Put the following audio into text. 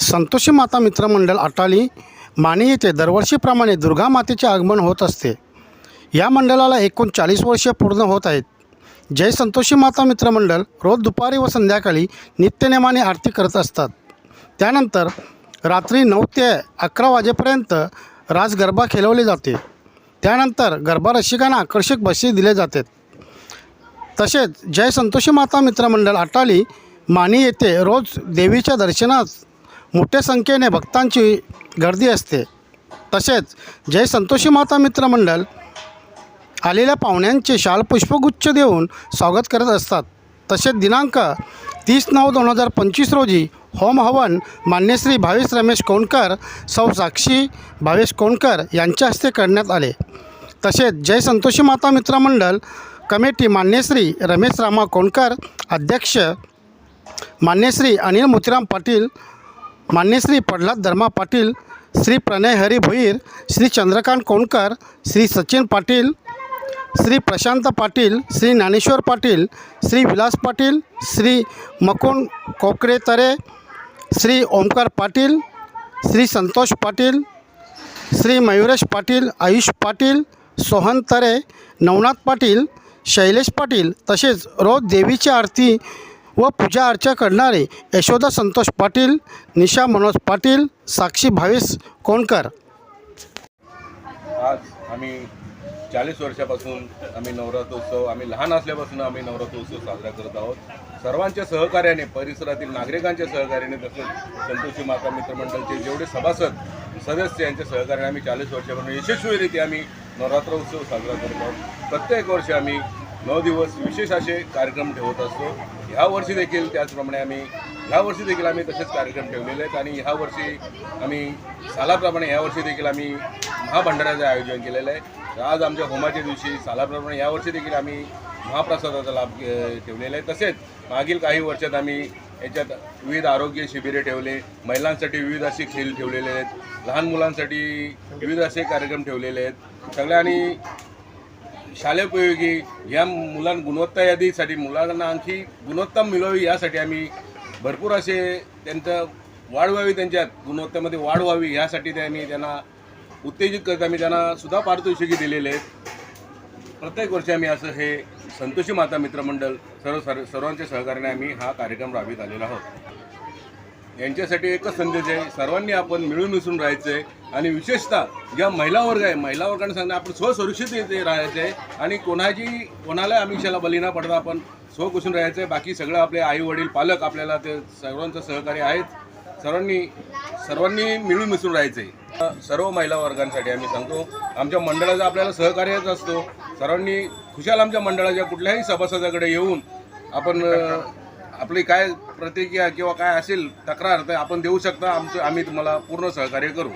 संतोषी माता मित्रमंडळ अटाली माने येथे दरवर्षीप्रमाणे दुर्गा मातेचे आगमन होत असते. या मंडळाला एकूण चाळीस वर्षे पूर्ण होत आहेत. जय संतोषी माता मित्रमंडळ रोज दुपारी व संध्याकाळी नित्यनेमाने आरती करत असतात. त्यानंतर रात्री नऊ ते अकरा वाजेपर्यंत राज गरबा खेळवले जाते. त्यानंतर गरबा रसिकांना आकर्षक बक्षीस दिले जाते. तसेच जय संतोषी माता मित्रमंडळ अटाली माने येथे रोज देवीच्या दर्शनास मोठ्या संख्येने भक्तांची गर्दी असते. तसेच जय संतोषी माता मित्रमंडळ आलेल्या पाहुण्यांचे शाल पुष्पगुच्छ देऊन स्वागत करत असतात. तसेच दिनांक तीस नऊ दोन हजार पंचवीस रोजी होम हवन मान्यश्री भावेश रमेश कोणकर सौ साक्षी भावेश कोणकर यांच्या हस्ते करण्यात आले. तसेच जय संतोषी माता मित्रमंडळ कमिटी मान्यश्री रमेश रामा कोणकर अध्यक्ष मान्यश्री अनिल मोतीराम पाटील मान्यश्री प्रल्हाद धर्मा पाटील श्री प्रणय हरी भोईर श्री चंद्रकांत कोणकर श्री सचिन पाटील श्री प्रशांत पाटील श्री ज्ञानेश्वर पाटील श्री विलास पाटील श्री मकुन कोकरेतरे श्री ओमकार पाटील श्री संतोष पाटील श्री मयुरेश पाटील आयुष पाटील सोहन तरे नवनाथ पाटील शैलेश पाटील तसेच रोज देवीची आरती व पूजा अर्चा करणारे यशोदा संतोष पाटील निशा मनोज पाटील साक्षी भावेश कोणकर. आज आम्ही चाळीस वर्षापासून आम्ही नवरात्रोत्सव आम्ही लहान असल्यापासून आम्ही नवरात्रोत्सव साजरा करत आहोत. सर्वांच्या सहकार्याने परिसरातील नागरिकांच्या सहकार्याने तसंच संतोषी माता मित्रमंडळचे जेवढे सभासद सदस्य यांच्या सहकार्याने आम्ही चाळीस वर्षापासून यशस्वीरित्या आम्ही नवरात्रोत्सव साजरा करत आहोत. प्रत्येक वर्षी आम्ही नऊ दिवस विशेष असे कार्यक्रम ठेवत असतो. ह्या वर्षी देखील त्याचप्रमाणे आम्ही ह्या वर्षी देखील आम्ही तसेच कार्यक्रम ठेवलेले आहेत आणि ह्या वर्षी आम्ही सालाप्रमाणे ह्या वर्षी देखील आम्ही महाभंडाऱ्याचं आयोजन केलेलं आहे. आज आमच्या होमाच्या दिवशी सालाप्रमाणे यावर्षी देखील आम्ही महाप्रसादाचा लाभ ठेवलेला आहे. तसेच मागील काही वर्षात आम्ही याच्यात विविध आरोग्य शिबिरे ठेवले महिलांसाठी विविध असे खेळ ठेवलेले आहेत लहान मुलांसाठी विविध असे कार्यक्रम ठेवलेले आहेत. सगळ्यांनी शालेयोपयोगी या मुलां गुणवत्ता यादीसाठी मुलांना आणखी गुणवत्ता मिळावी यासाठी आम्ही भरपूर असे त्यांचं वाढ व्हावी त्यांच्यात गुणवत्तेमध्ये वाढ व्हावी यासाठी त्यांनी त्यांना उत्तेजित करत आम्ही त्यांना सुद्धा पारितोषिके दिलेले आहेत. प्रत्येक वर्षी आम्ही असं हे संतोषी माता मित्रमंडळ सर्व सर्व सर्वांच्या सहकार्याने आम्ही हा कार्यक्रम राबवित आलेला आहोत. यांच्यासाठी एकच संदेश आहे सर्वांनी आपण मिळून मिसळून राहायचं आहे आणि विशेषतः ज्या महिला वर्ग आहे महिला वर्गाने सांगणं आपण स्वसुरक्षित राहायचं आहे आणि कोणाची कोणाला आमिषाला बली न पडता आपण स्वकुसून राहायचं आहे बाकी सगळं आपले आई वडील पालक आपल्याला ते सर्वांचं सहकार्य आहेत. सर्वांनी सर्वांनी मिळून मिसळून राहायचं आहे सर्व महिला वर्गांसाठी आम्ही सांगतो आमच्या मंडळाचा आपल्याला सहकार्यच असतो. सर्वांनी खुशाल आमच्या मंडळाच्या कुठल्याही सभासदाकडे येऊन आपण आपली काय प्रतिक्रिया किंवा काय असेल तक्रार तर आपण देऊ शकता. आमचं आम्ही तुम्हाला पूर्ण सहकार्य करू.